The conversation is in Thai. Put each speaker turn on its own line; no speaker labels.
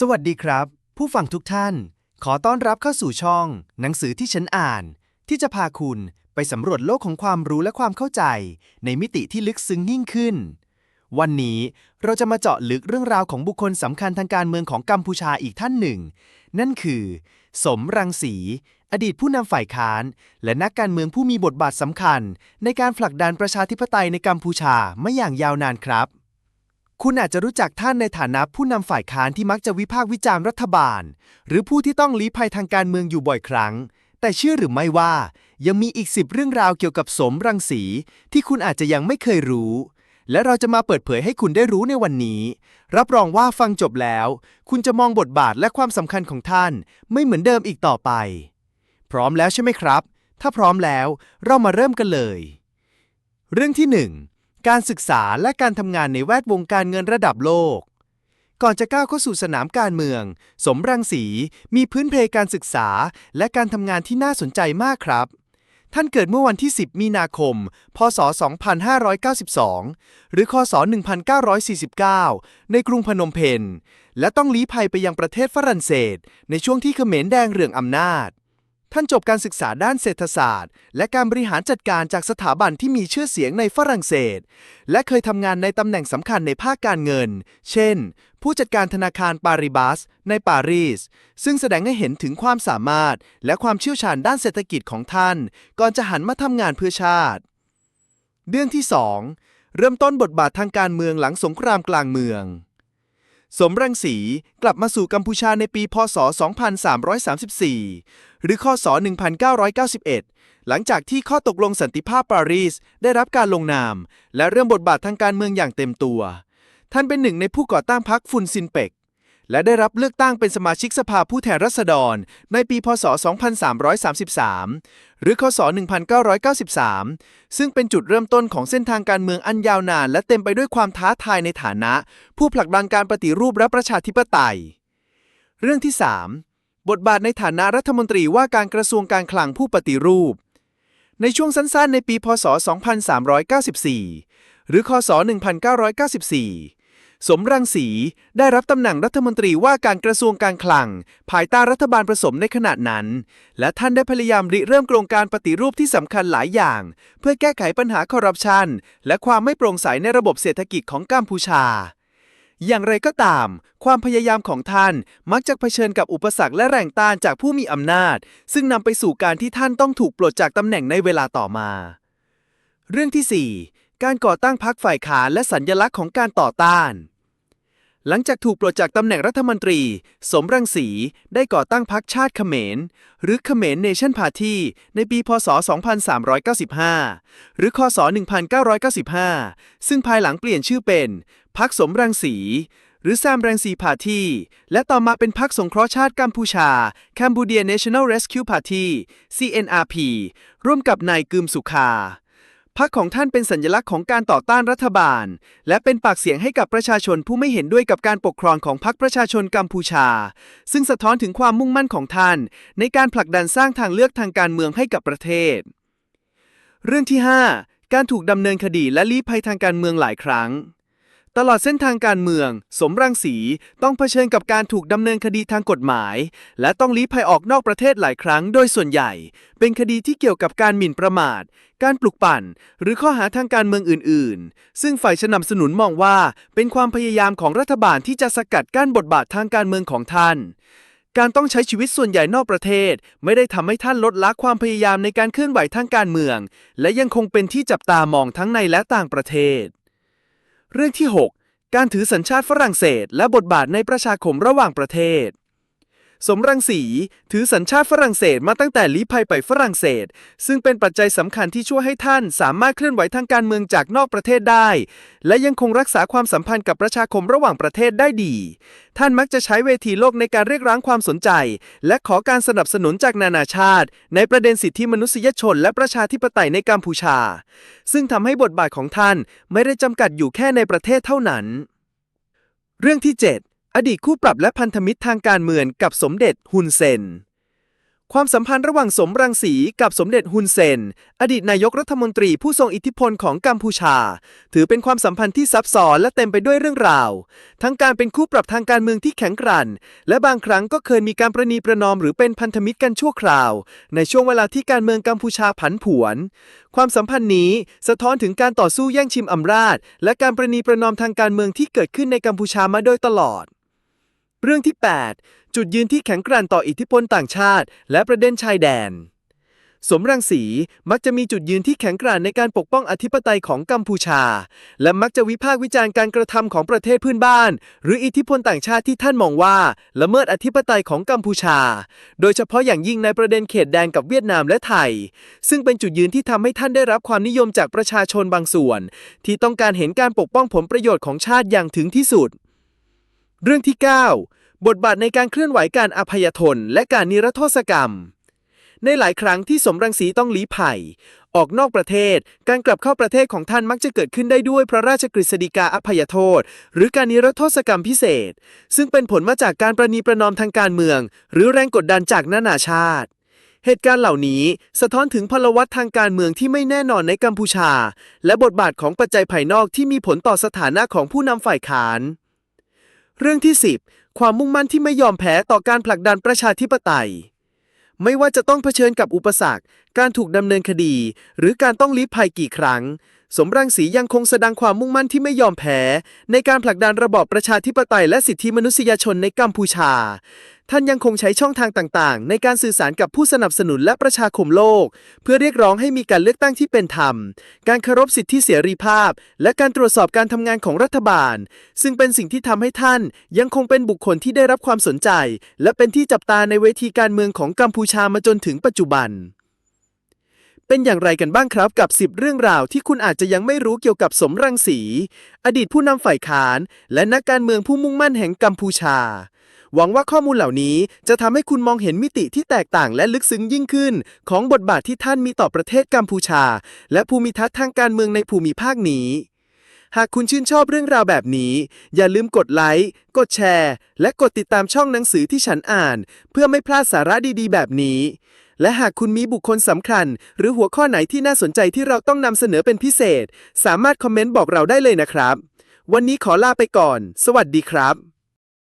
สวัสดีครับ ผู้ฟังทุกท่าน ขอต้อนรับเข้าสู่ช่อง หนังสือที่ฉันอ่าน ที่จะพาคุณไปสำรวจโลกของความรู้และความเข้าใจ ในมิติที่ลึกซึ้งยิ่งขึ้น วันนี้เราจะมาเจาะลึกเรื่องราวของบุคคลสำคัญทางการเมืองของกัมพูชาอีกท่านหนึ่ง นั่นคือ สมรังสี อดีตผู้นำฝ่ายค้าน และนักการเมืองผู้มีบทบาทสำคัญ ในการผลักดันประชาธิปไตยในกัมพูชามาอย่างยาวนานครับ คุณอาจจะรู้จักท่านในฐานะผู้นำฝ่ายค้านที่มักจะวิพากษ์วิจารณ์รัฐบาล หรือผู้ที่ต้องลี้ภัยทางการเมืองอยู่บ่อยครั้ง แต่เชื่อหรือไม่ว่า ยังมีอีกสิบเรื่องราวเกี่ยวกับสมรังสี ที่คุณอาจจะยังไม่เคยรู้ และเราจะมาเปิดเผยให้คุณได้รู้ในวันนี้ รับรองว่าฟังจบแล้ว คุณจะมองบทบาทและความสำคัญของท่าน ไม่เหมือนเดิมอีกต่อไป พร้อมแล้วใช่ไหมครับ ถ้าพร้อมแล้ว เรามาเริ่มกันเลย เรื่องที่ 1 การศึกษาและการทำงานในแวดวงการเงินระดับโลก ก่อนจะก้าวเข้าสู่สนามการเมือง สมรังสีมีพื้นเพการศึกษา และการทำงานที่น่าสนใจมากครับ ท่านเกิดเมื่อวันที่ 10 มีนาคม พศ 2592 หรือคศ 1949 ในกรุงพนมเปญและต้องลี้ภัยไปยังประเทศฝรั่งเศส ในช่วงที่เขมรแดงเรืองอำนาจ ท่านจบการศึกษาด้านเศรษฐศาสตร์ และการบริหารจัดการจากสถาบันที่มีชื่อเสียงในฝรั่งเศส และเคยทำงานในตำแหน่งสำคัญในภาคการเงิน เช่น ผู้จัดการธนาคารปาริบัส ในปารีส ซึ่งแสดงให้เห็นถึงความสามารถ และความเชี่ยวชาญด้านเศรษฐกิจของท่าน ก่อนจะหันมาทำงานเพื่อชาติ เรื่องที่ 2 เริ่มต้นบทบาททางการเมืองหลังสงครามกลางเมือง สมรังสีกลับมาสู่กัมพูชาในปี พศ 2334 หรือ คศ 1991 หลังจากที่ข้อตกลงสันติภาพปารีสได้รับการลงนาม และเริ่มบทบาททางการเมืองอย่างเต็มตัว ท่านเป็นหนึ่งในผู้ก่อตั้งพรรคฟุนซินเปก และได้รับเลือกตั้งเป็นสมาชิกสภาผู้แทนราษฎร ในปี พศ 2333 หรือ คศ 1993 ซึ่งเป็นจุดเริ่มต้นของเส้นทางการเมืองอันยาวนาน และเต็มไปด้วยความท้าทายในฐานะ ผู้ผลักดันการปฏิรูปและประชาธิปไตย เรื่องที่ 3 บทบาทในฐานะรัฐมนตรีว่าการกระทรวงการคลังผู้ปฏิรูป ในช่วงสั้นๆ ในปี พศ 2394 หรือ คศ 1994 สมรังสีได้รับตำแหน่งรัฐมนตรีว่าการกระทรวงการคลัง ภายใต้รัฐบาลผสมในขณะนั้น และท่านได้พยายามริเริ่มโครงการปฏิรูปที่สำคัญหลายอย่าง เพื่อแก้ไขปัญหาคอร์รัปชันและความไม่โปร่งใสในระบบเศรษฐกิจของกัมพูชา อย่างไรก็ตาม ความพยายามของท่านมักจะเผชิญกับอุปสรรคและแรงต้านจากผู้มีอำนาจ ซึ่งนำไปสู่การที่ท่านต้องถูกปลดจากตำแหน่งในเวลาต่อมา เรื่องที่ 4การก่อตั้งพรรคฝ่ายค้านและสัญญลักษณ์ของการต่อต้าน หลังจากถูกปลดจากตำแหน่งรัฐมนตรี สมรังสี ได้ก่อตั้งพรรคชาติเขมร หรือเขมรเนชั่นพาร์ตี้ในปี พศ 2395 หรือคศ 1995 ซึ่งภายหลังเปลี่ยนชื่อเป็นพรรคสมรังสี หรือแซมรังสีพาร์ตี้และต่อมาเป็นพรรคสงเคราะห์ชาติกัมพูชา Cambodia National Rescue Party CNRP ร่วมกับนายกึมสุขา พรรคของท่านเป็นสัญลักษณ์ของการต่อต้านรัฐบาล และเป็นปากเสียงให้กับประชาชนผู้ไม่เห็นด้วยกับการปกครองของพรรคประชาชนกัมพูชา ซึ่งสะท้อนถึงความมุ่งมั่นของท่าน ในการผลักดันสร้างทางเลือกทางการเมืองให้กับประเทศ เรื่องที่ 5 การถูกดำเนินคดีและลี้ภัยทางการเมืองหลายครั้ง ตลอดเส้นทางการเมือง สมรังสีต้องเผชิญกับการถูกดำเนินคดีทางกฎหมาย และต้องลี้ภัยออกนอกประเทศหลายครั้งโดยส่วนใหญ่ เป็นคดีที่เกี่ยวกับการหมิ่นประมาท การปลุกปั่น หรือข้อหาทางการเมืองอื่น ๆ ซึ่งฝ่ายสนับสนุนมองว่า เป็นความพยายามของรัฐบาลที่จะสกัดกั้นบทบาททางการเมืองของท่านการต้องใช้ชีวิตส่วนใหญ่นอกประเทศ ไม่ได้ทำให้ท่านลดละความพยายามในการเคลื่อนไหวทางการเมือง และยังคงเป็นที่จับตามองทั้งในและต่างประเทศ เรื่องที่ 6 การถือสัญชาติฝรั่งเศส และบทบาทในประชาคมระหว่างประเทศ สมรังสีถือสัญชาติฝรั่งเศสมาตั้งแต่ลี้ภัยไปฝรั่งเศส ซึ่งเป็นปัจจัยสำคัญที่ช่วยให้ท่านสามารถเคลื่อนไหวทางการเมืองจากนอกประเทศได้ และยังคงรักษาความสัมพันธ์กับประชาคมระหว่างประเทศได้ดี ท่านมักจะใช้เวทีโลกในการเรียกร้องความสนใจ และขอการสนับสนุนจากนานาชาติ ในประเด็นสิทธิมนุษยชน และประชาธิปไตยในกัมพูชา ซึ่งทำให้บทบาทของท่านไม่ได้จำกัดอยู่แค่ในประเทศเท่านั้น เรื่องที่ 7 อดีตคู่ปรับและพันธมิตรทางการเมืองกับสมเด็จฮุนเซน ความสัมพันธ์ระหว่างสมรังสีกับสมเด็จฮุนเซน อดีตนายกรัฐมนตรีผู้ทรงอิทธิพลของกัมพูชา ถือเป็นความสัมพันธ์ที่ซับซ้อนและเต็มไปด้วยเรื่องราว ทั้งการเป็นคู่ปรับทางการเมืองที่แข็งกร่น และบางครั้งก็เคยมีการประนีประนอมหรือเป็นพันธมิตรกันชั่วคราว ในช่วงเวลาที่การเมืองกัมพูชาผันผวน ความสัมพันธ์นี้สะท้อนถึงการต่อสู้แย่งชิมอำนาจ และการประนีประนอมทางการเมืองที่เกิดขึ้นในกัมพูชามาโดยตลอด เรื่องที่ 8 จุดยืนที่แข็งกร่งต่ออิทธิพลต่างชาติ และประเด็นชายแดน สมรังสีมักจะมีจุดยืนที่แข็งกร่งในการปกป้องอธิปไตยของกัมพูชา และมักจะวิพากษ์วิจารณ์การกระทำของประเทศเพื่อนบ้าน หรืออิทธิพลต่างชาติที่ท่านมองว่า ละเมิดอธิปไตยของกัมพูชา โดยเฉพาะอย่างยิ่งในประเด็นเขตแดนกับเวียดนามและไทย ซึ่งเป็นจุดยืนที่ทำให้ท่านได้รับความนิยมจากประชาชนบางส่วน ที่ต้องการเห็นการปกป้องผลประโยชน์ของชาติอย่างถึงที่สุด เรื่องที่ 9 บทบาทในการเคลื่อนไหวการอภัยทนและการนิรโทษกรรม ในหลายครั้งที่สมรังสีต้องลี้ภัย ออกนอกประเทศ การกลับเข้าประเทศของท่านมักจะเกิดขึ้นได้ด้วยพระราชกฤษฎีกาอภัยโทษ หรือการนิรโทษกรรมพิเศษ ซึ่งเป็นผลมาจากการประนีประนอมทางการเมือง หรือแรงกดดันจากนานาชาติเหตุการณ์เหล่านี้สะท้อนถึงพลวัตทางการเมืองที่ไม่แน่นอนในกัมพูชา และบทบาทของปัจจัยภายนอกที่มีผลต่อสถานะของผู้นำฝ่ายค้าน เรื่องที่ 10 ความมุ่งมั่นที่ไม่ยอมแพ้ต่อการผลักดันประชาธิปไตย ไม่ว่าจะต้องเผชิญกับอุปสรรค การถูกดำเนินคดี หรือการต้องลี้ภัยกี่ครั้ง สมรังสียังคงแสดงความมุ่งมั่นที่ไม่ยอมแพ้ ในการผลักดันระบอบประชาธิปไตยและสิทธิมนุษยชนในกัมพูชา ท่านยังคงใช้ช่องทางต่างๆ ในการสื่อสารกับผู้สนับสนุนและประชาคมโลก เพื่อเรียกร้องให้มีการเลือกตั้งที่เป็นธรรม การเคารพสิทธิเสรีภาพ และการตรวจสอบการทำงานของรัฐบาล ซึ่งเป็นสิ่งที่ทำให้ท่านยังคงเป็นบุคคลที่ได้รับความสนใจ และเป็นที่จับตาในเวทีการเมืองของกัมพูชามาจนถึงปัจจุบันเป็นอย่างไรกันบ้างครับกับ 10 เรื่องราวที่คุณอาจจะยังไม่รู้เกี่ยวกับสมรังสี อดีตผู้นำฝ่ายค้าน และนักการเมืองผู้มุ่งมั่นแห่งกัมพูชา หวังว่าข้อมูลเหล่านี้จะทำให้คุณมองเห็นมิติที่แตกต่างและลึกซึ้งยิ่งขึ้น ของบทบาทที่ท่านมีต่อประเทศกัมพูชา และภูมิทัศน์ทางการเมืองในภูมิภาคนี้ หากคุณชื่นชอบเรื่องราวแบบนี้ อย่าลืมกดไลค์ กดแชร์ และกดติดตามช่องหนังสือที่ฉันอ่าน เพื่อไม่พลาดสาระดีๆ แบบนี้ และหากคุณมีบุคคลสำคัญ หรือหัวข้อไหนที่น่าสนใจที่เราต้องนำเสนอเป็นพิเศษ สามารถคอมเมนต์บอกเราได้เลยนะครับ วันนี้ขอลาไปก่อน สวัสดีครับ